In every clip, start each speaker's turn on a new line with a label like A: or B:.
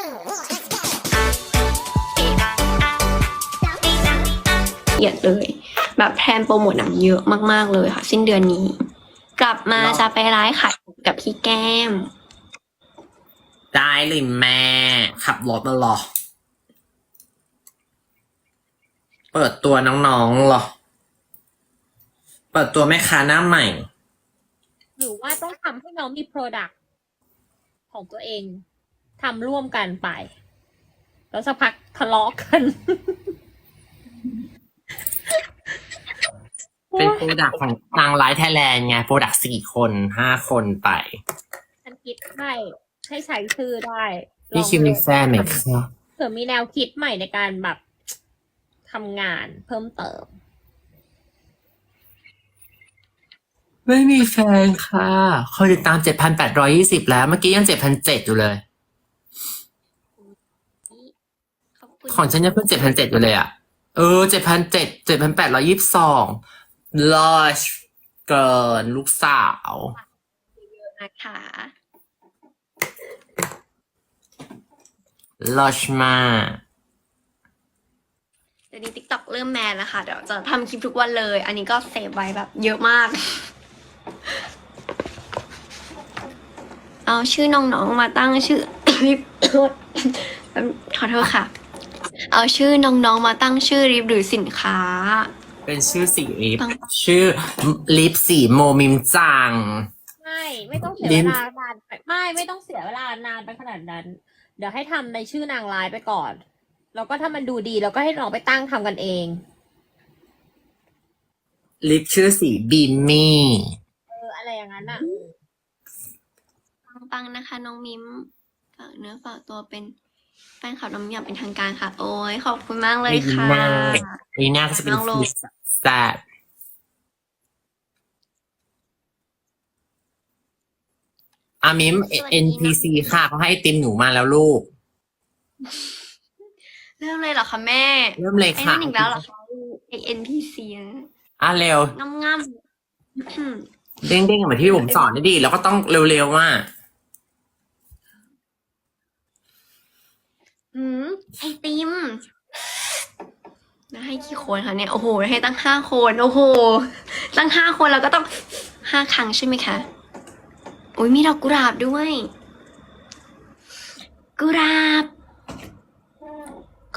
A: ละเอียดเลย แบบแพลนโปรโมทหนังเยอะมาก ๆ เลยค่ะ สิ้นเดือนนี้ กลับมา
B: หรอ
A: จะไปร้ายขายกับพี่แก้ม
B: ได้เลยแม่ ขับรถมาเหรอ เปิดตัวน้องๆเหรอ เปิดตัวแม่ค้าหน้าใหม่
C: หรือว่าต้องทำให้น้องมีโปรดักต์ของตัวเอง ทำร่วมกันไป แล้วสักพักทะเลาะกัน
B: เป็นโปรดักของทางไลท์ไทยแลนด์ไง โปรดักสี่คนห้าคนไป
C: ฉันคิดให้ให้ใช้ชื่อได้
B: พี่คิวมีแฟนไหมคะ
C: เผื่อมีแนวคิดใหม่ในการแบบทำงานเพิ่มเติม
B: ไม่มีแฟนค่ะคนติดตามเจ็ดพันแปดร้อยี่สิบแล้ว เมื่อกี้ยังเจ็ดพันเจ็ดอยู่เลย
A: ขอบคุณ
B: ของฉันยังเพิ่งเจ็ดพันเจ็ดอยู่เลยอะ เออเจ็ดพันเจ็ดเจ็ดพันแปดร้อยี่สิบสองลอชเกินลูกสาว
A: นะคะ
B: ลอชมาก
A: เดี๋ยวนี้ TikTok เริ่มแมนแล้วค่ะเดี๋ยวจะทำคลิปทุกวันเลย อันนี้ก็เซฟไว้แบบ เยอะมาก เอาชื่อน้องๆมาตั้งชื่อริบขอโทษค่ะ เอาชื่อน้องๆมาตั้งชื่อริบหรือสินค้า
B: เป็นชื่อสีลิป
A: ปัง
B: ชื่อลิปสีโมมิมจัง
C: ไม่ไม่ต้องเสีย
B: ลิ้
C: เวนลานานไปไม่ไม่ต้องเสียเวลานานไปขนาดนั้น เดี๋ยวให้ทำในชื่อนางร้ายไปก่อน แล้วก็ถ้ามันดูดีเราก็ให้น้องไปตั้งทำกันเอง
B: ลิปชื่อสีบีมมี่
C: เอออะไรอย่างนั้นอะ
A: ปังๆนะคะ น้องมิมฝากเนื้อฝากตัวเป็น แฟนคลับน้ำยำเป็นทางการค่ะ โอ้ยขอบคุณมากเลยค่ะ
B: ลีน่าลีน่าก็จะเป็น
A: น้องโล
B: สีแซดอามิม NPC ค่ะเขาให้ไอติมหนูมาแล้วลูก
A: เริ่มเลยเหรอคะแม่
B: เริ่มเลย
A: ไอ้
B: ค่ะ
A: นั่นอีกแล้วเหรอคะไอ NPC นะ
B: อะเร็ว
A: ง่ำง่ำ
B: เด้งๆเหมือนที่ผมสอนได้ดี แล้วก็ต้องเร็วๆว่า
A: อืมไอติมแล้วให้กี่คนคะเนี่ย โอ้โห ให้ตั้งห้าคน โอ้โห ตั้งห้าคนแล้วก็ต้องห้าครั้งใช่ไหมคะอุ้ยมีดอกกุหลาบด้วย กุหลาบ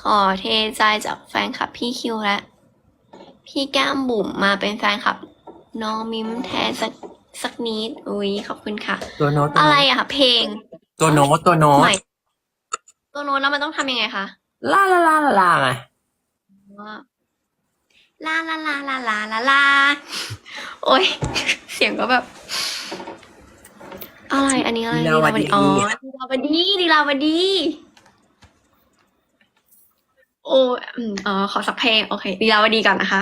A: ขอเทใจจากแฟนคลับพี่คิวและ พี่แก้มบุ๋มมาเป็นแฟนคลับ น้องมิมแทนสักสักนิด อุ้ยขอบคุณค่ะ
B: ตัวโน้ตตัว
A: อะไร
B: โน้ต
A: อะคะเพลง
B: ตัวโน้ตตัวโน้ต
A: ใหม่ ตัวโน้ตแล้วมันต้องทำยังไงคะ
B: ลาลาลาลาลาไง
A: ลาลาลาลาลาลาลาโอ้ย เสียงก็แบบ อะไร อันนี้อะไร
B: ลีลาวดี
A: อ๋อดีลาวดีดีลาวดีโอ้ยอืมอ๋อขอสักเพลง โอเคดีลาวดีก่อนนะคะ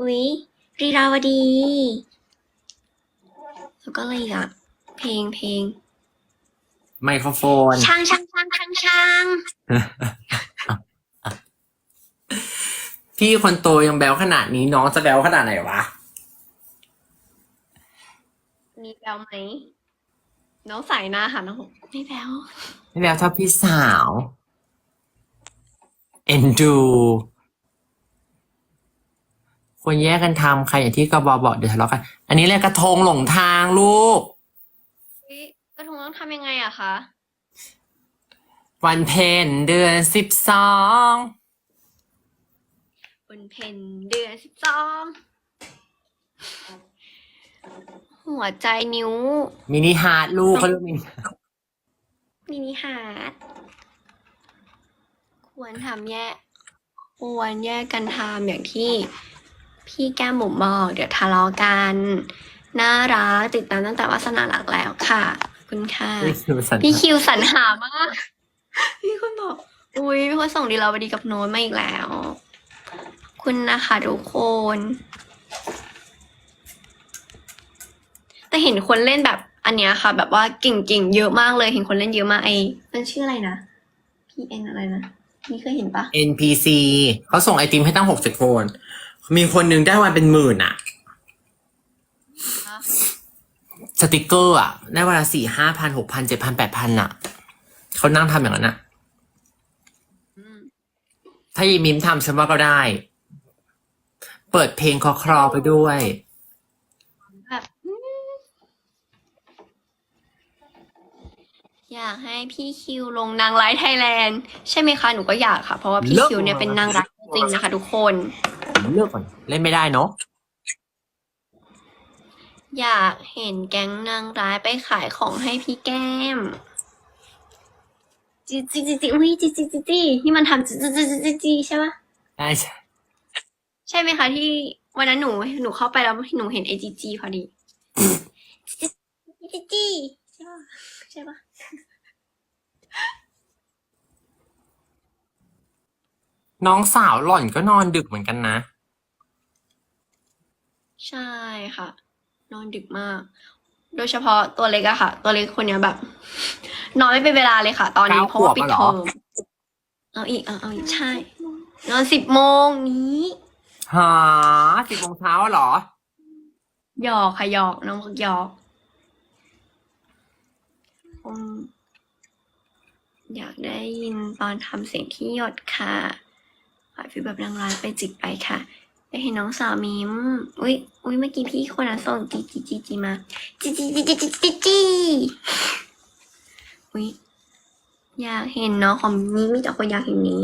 A: อุ๊ยดีลาวดี แล้วก็อะไรอีกอะเพลงเพลง
B: ไมโครโฟน
A: ช่างช่างช่างช่างช่าง
B: พี่คนโตยังแบลขนาดนี้น้องจะแบลขนาดไหนวะ
A: มีแบลไหม น้องใส่หน้าค่ะน้องบอกไม่แบล
B: ไม่แบลเท่าพี่สาว เอ็นดูควรแยกกันทำใครอย่างที่กบอบอกเดี๋ยวทะเลาะกัน อันนี้เลยกระทงหลงทางลูก
A: เฮ้ยกระ ทงต้องทำยังไงอะคะ
B: วันเพ็ญเดือนสิบสอง
A: บนเพนเดือนสิบสอง หัวใจนิ้ว
B: มินิฮาร์ดลูกเขาเรียกมินิ
A: มินิฮาร์ดควรทำแยกควรแยกกันทำอย่างที่พี่แก้มบุ๋มบอก เดี๋ยวทะเลาะกัน น่ารักติดตามตั้งแต่วาสนาหลักแล้วค่ะขอบ คุณค่ะ
B: นี่คือสัญ
A: พี่คิวสรรหามาก พี่คนบอก อุ้ยมีคนส่งดีเราบดีกับโน้ตมาอีกแล้วขอบคุณนะคะทุกคน แต่เห็นคนเล่นแบบอันเนี้ยค่ะ แบบว่าเก่งๆ เยอะมากเลยเห็นคนเล่นเยอะมากไอ้มันชื่ออะไรนะ PN อะไรนะนี่เคยเห็นปะ
B: NPC เขาส่งไอติมให้ตั้งหกสิบคน มีคนหนึ่งได้วันเป็นหมื่นอะ สติกเกอร์อะได้วันละสี่ห้าพันหกพันเจ็ดพันแปดพันอะเขานั่งทำอย่างนั้นอะ
A: อืม
B: ถ้ายีมิมทำฉันว่าก็ได้ เปิดเพลงคอคลอไปด้วย
A: แบบอืมอยากให้พี่คิวลงนางร้ายไทยแลนด์ใช่ไหมคะ หนูก็อยากค่ะ เพราะว่าพี่
B: เลิก
A: คิวเนี่ยเป็นนางร้ายจริงๆนะคะทุกคน
B: เลือกก่อน เล่นไม่ได้เนาะ
A: อยากเห็นแก๊งนางร้ายไปขายของให้พี่แก้มจีจีจีจีอุ้ยจีจีจีจีที่มันทำจีจีจีจีจีใช่ปะ
B: ได้ใช่
A: ใช่ไหมคะที่วันนั้นหนูหนูเข้าไปแล้วหนูเห็นไอจีจีพอดีจีจีจีใช่ปะใช่ปะ
B: น้องสาวหล่อนก็นอนดึกเหมือนกันนะ
A: ใช่ค่ะ นอนดึกมาก โดยเฉพาะตัวเล็กอะค่ะ ตัวเล็กคนเนี้ยแบบ นอนไม่เป็นเวลาเลยค่ะ ตอนนี้
B: เก้า
A: เพราะว่าปิด
B: ขวบ
A: เท
B: อะเหรอ
A: อมเอาอีกเอาเอาอีกใช่ นอนสิบโมงนี้
B: หาสิบโมงเช้าเหรอ
A: หยอกค่ะหยอกน้องบอกหยอกอืมอยากได้ยินตอนทำเสียงที่หยดค่ะขายฟิลแบบนางร้ายไปจิกไปค่ะได้ เห็นน้องสาวมิม อุ้ยอุ้ยเมื่อกี้พี่คนนั้นส่งจีจีจีจีมา จีจีจีจีจีจีจีอุ้ยอยากเห็นเนาะของนี้มีแต่คนอยากเห็นนี้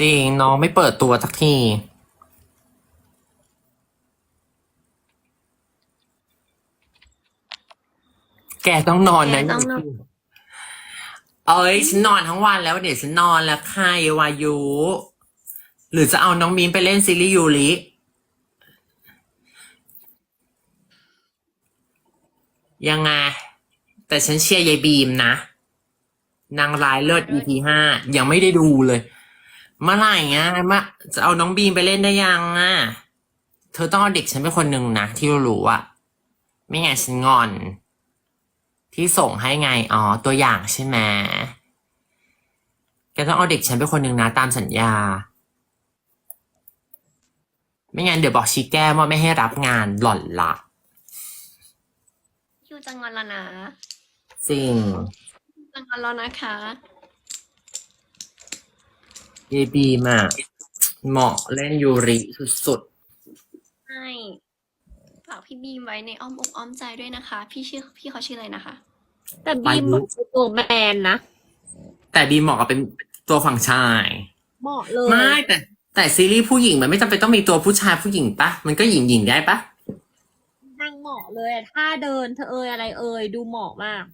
B: จริงน้องไม่เปิดตัวสักทีแกต้องนอนนะ
A: แกต้องนอน
B: เอ้ยฉันนอนทั้งวันแล้วเดี๋ยวฉันนอนแล้วค่ะเยวายุ หรือจะเอาน้องมีนไปเล่นซีรีส์ยูริยังไง แต่ฉันเชียร์ยายบีมนะ นางร้ายเลิศ EP ห้ายังไม่ได้ดูเลย เมื่อไหร่อะมาจะเอาน้องบีมไปเล่นได้ยังอะ เธอต้องเอาเด็กฉันเป็นคนหนึ่งนะ ที่รู้อะ ไม่ไงฉันงอน ที่ส่งให้ไง อ๋อ ตัวอย่างใช่ไหมแกต้องเอาเด็กฉันเป็นคนหนึ่งนะ ตามสัญญา ไม่งั้นเดี๋ยวบอกชีแก้มว่าไม่ให้รับงานหล่อนละ
A: คิวจะงอนแล้วนะ
B: จริง
A: จะงอนแล้วนะคะ
B: ยายบีมอะเหมาะเล่นยูริสุด
A: ใช่ฝากพี่บีมไว้ในอ้อมอกอ้อมใจด้วยนะคะ พี่ชื่อพี่เขาชื่ออะไรนะคะ
C: แต่บีมเป็นตัวแมนนะ
B: ๆแต่บีมเหมาะกับเป็นตัวฝั่งชาย
C: เหมาะเลย
B: ไม่แต่ แต่ซีรีส์ผู้หญิงมันไม่จำเป็นต้องมีตัวผู้ชายผู้หญิงปะมันก็หญิงหญิงๆได้ปะ
C: นั่งเหมาะเลยอะท่าเดินเธอเอยอะไรเอยดูเหมาะมาก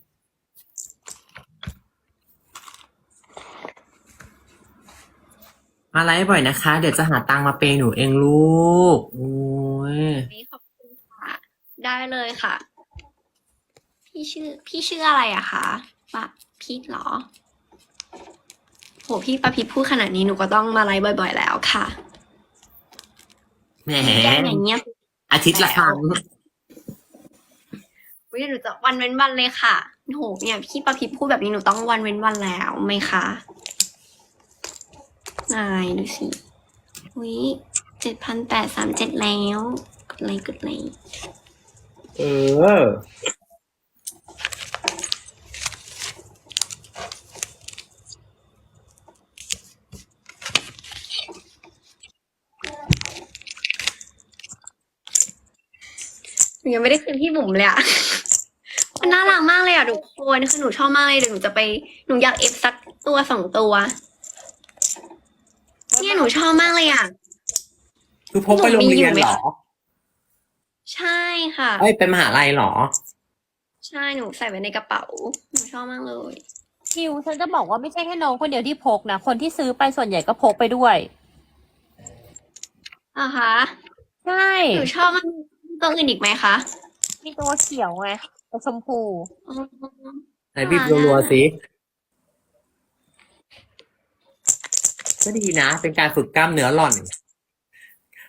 B: มาไลฟ์บ่อยนะคะ เดี๋ยวจะหาตังค์มาเปย์หนูเองลูกโอ้ย
A: นี่ขอบคุณค่ะ ได้เลยค่ะ พี่ชื่อ พี่ชื่ออะไรอะคะปะพีทเหรอ โหพี่ปะพีทพูดขนาดนี้หนูก็ต้องมาไลฟ์บ่อย ๆ แล้วค่ะ
B: แหม
A: แก้อย่างเงี้ยบ
B: อาทิตย์ละครั้ง
A: วิหนูจะวันเว้นวันเลยค่ะโหเนี่ยพี่ปะพีทพูดแบบนี้หนูต้องวันเว้นวันแล้วไหมคะนายดูสิวิเจ็ดพันแปดสามเจ็ดแล้ว กดไลค์กดไลค์
B: เออ
A: ยังไม่ได้คืนพี่บุ๋มเลยอะ มันน่ารักมากเลยอะทุกคนคือหนูชอบมากเลยเดี๋ยวหนูจะไปหนูอยากเอฟสักตัวสองตัว เนี่ยหนูชอบมากเลยอะ
B: คือพกไปโรงเรียนเหรอ
A: ใช่ค่ะ
B: เอ้ยไปมหาลัยเหรอ
A: ใช่หนูใส่ไว้ในกระเป๋า หนูชอบมากเลย
C: คิวฉันจะบอกว่าไม่ใช่แค่น้องคนเดียวที่พกนะคนที่ซื้อไปส่วนใหญ่ก็พกไปด้วย
A: อะคะ
C: ใช่
A: หนูชอบมาก ตัวอื่นอีกไหมคะ
C: มีตัวเขียวไงตัวชมพู
A: อ๋อ
B: ไหนบีบรัวๆสิก็ดีนะ เป็นการฝึกกล้ามเนื้อหล่อน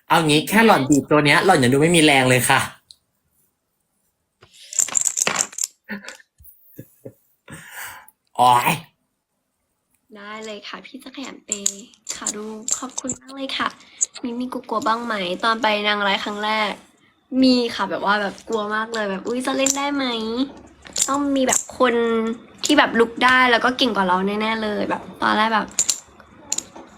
B: เอางี้แค่หล่อนบีบตัวเนี้ย หล่อนยังดูไม่มีแรงเลยค่ะโอ้ย
A: ได้เลยค่ะ พี่จะขยันเปย์ค่ะดูขอบคุณมากเลยค่ะ มีมีกลัวๆบ้างไหม ตอนไปนางร้ายครั้งแรก มีค่ะแบบว่าแบบกลัวมากเลยแบบ อุ้ยจะเล่นได้ไหมต้องมีแบบคนที่แบบลุกได้แล้วก็เก่งกว่าเราแน่ๆเลย แบบตอนแรกแบบ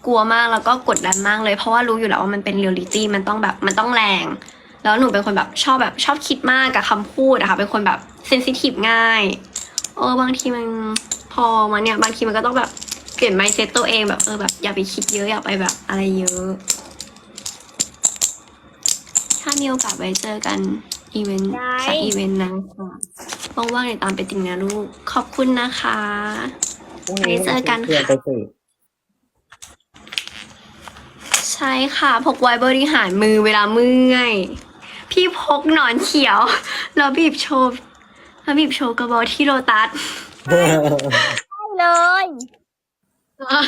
A: กลัวมากแล้วก็กดดันมากเลย เพราะว่ารู้อยู่แล้วว่ามันเป็นเรียลลิตี้มันต้องแบบมันต้องแรง แล้วหนูเป็นคนแบบชอบแบบชอบคิดมากกับคำพูดอะค่ะเป็นคนแบบเซนซิทีฟง่ายเออบางทีมันพอมาเนี่ยบางทีมันก็ต้องแบบเปลี่ยนไมเซ็ตตัวเองแบบเออแบบอย่าไปคิดเยอะอย่าไปแบบอะไรเยอะ ถ้ามีโอกาสไว้เจอกันอีเวนต์
C: ได้
A: สักอีเวนต์นะคะว่างๆเดี๋ยวตามไปติ่งนะลูก ขอบคุณนะคะไว้เจอกันค่ะ
B: ไปสิ
A: ใช่ค่ะ พกไว้บริหารมือเวลาเมื่อย พี่พกหนอนเขียว แล้วบีบโชว์แล้วบีบโชว์กระบอกที่โลตัส
C: เลยใช่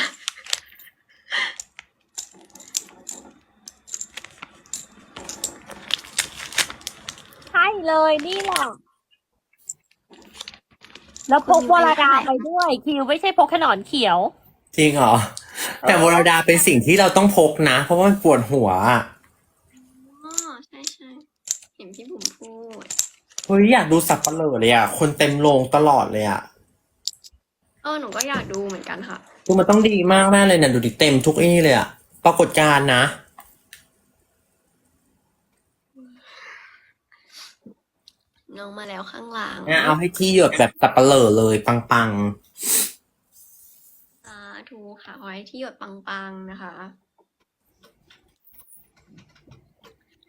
C: เลยนี่แหละแล้วพกวรดาไปด้วย คิวไม่ใช่พกแค่หนอนเขียว
B: จริงเหรอ แต่วรดาเป็นสิ่งที่เราต้องพกนะ เพราะว่ามันปวดหัวอะ
A: อ๋อใช่ใช่เห็นพี่บุ๋มพูด
B: เฮ้ยอยากดูสับปะเลอเลยอะ คนเต็มโรงตลอดเลยอะ
A: เออหนูก็อยากดูเหมือนกันค่ะ
B: คือมันต้องดีมากแน่เลยเนี่ยดูดิเต็มทุกไอ้นี่เลยอะ ปรากฏการณ์นะ
A: น้องมาแล้วข้างหลัง
B: เนี่ยเอาให้ที่หยดแบบสับปะเลอเลยปัง
A: สาธุค่ะขอให้ที่หยดปังๆนะคะ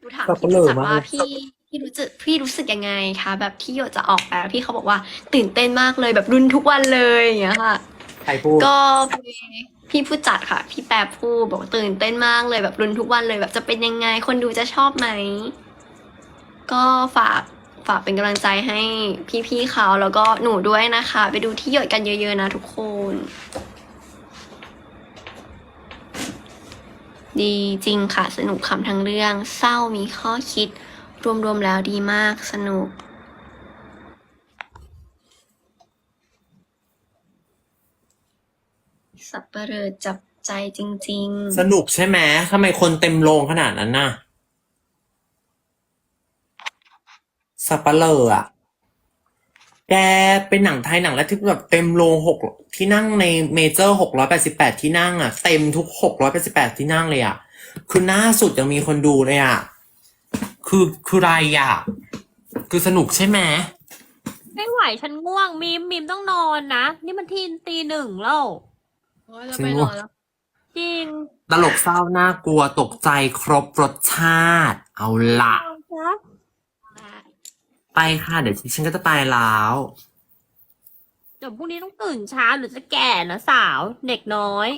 A: ดูถาม
B: สับ
A: พี่
B: ปะเลอ
A: จัด
B: มาก
A: ว่าพี่พี่รู้สึกพี่รู้สึกยังไงคะแบบที่หยดจะออกแล้วพี่เขาบอกว่าตื่นเต้นมากเลยแบบรุนทุกวันเลยอย่างเงี้ยค่ะ
B: ๆ ใครพูด
A: ก็พี่ผู้จัดค่ะ พี่แปรพูดบอกว่าตื่นเต้นมากเลยแบบรุนทุกวันเลย แบบจะเป็นยังไงคนดูจะชอบไหม ก็ฝาก ฝากเป็นกำลังใจให้พี่ๆเขาแล้วก็หนูด้วยนะคะ ไปดูที่หยดกันเยอะๆนะทุกคน ดีจริงค่ะ สนุกคำทั้งเรื่อง เศร้ามีข้อคิด รวมๆแล้วดีมากสนุกสับเปลือจับใจจริง ๆ
B: สนุกใช่ไหมทำไมคนเต็มโรงขนาดนั้นน่ะ สับปะเลออะแกเป็นหนังไทยหนังแรกที่แบบเต็มโรงหกที่นั่งในเมเจอร์หกร้อยแปดสิบแปดที่นั่งอะเต็มทุกหกร้อยแปดสิบแปดที่นั่งเลยอะคือหน้าสุดยังมีคนดูเลยอะคือคืออะไรอะคือสนุกใช่ไหม
C: ไม่ไหวฉันง่วงมิมมิมต้องนอนนะ นี่มันทีตีหนึ่งแล้ว
A: ๆโอ้ยเราไปนอนแล้ว
C: จริง
B: ตลกเศร้าน่ากลัวตกใจครบรสชาติ เอาละ
C: นอนจ้ะ
B: ไปค่ะ เดี๋ยวฉันก็จะไปแล้ว
C: เดี๋ยวพรุ่งนี้ต้องตื่นเช้าหรือจะแก่นะสาวเด็กน้อย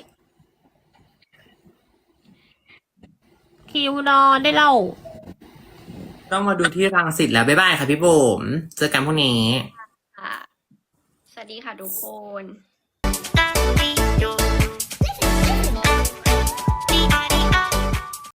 C: คิวนอนได้เล่า
B: ต้องมาดูที่รังสิตแล้ว บ๊ายบายค่ะพี่บุ๋มเจอกันพรุ่งนี้
A: ค่ะ สวัสดีค่ะทุกคน
D: Thank you.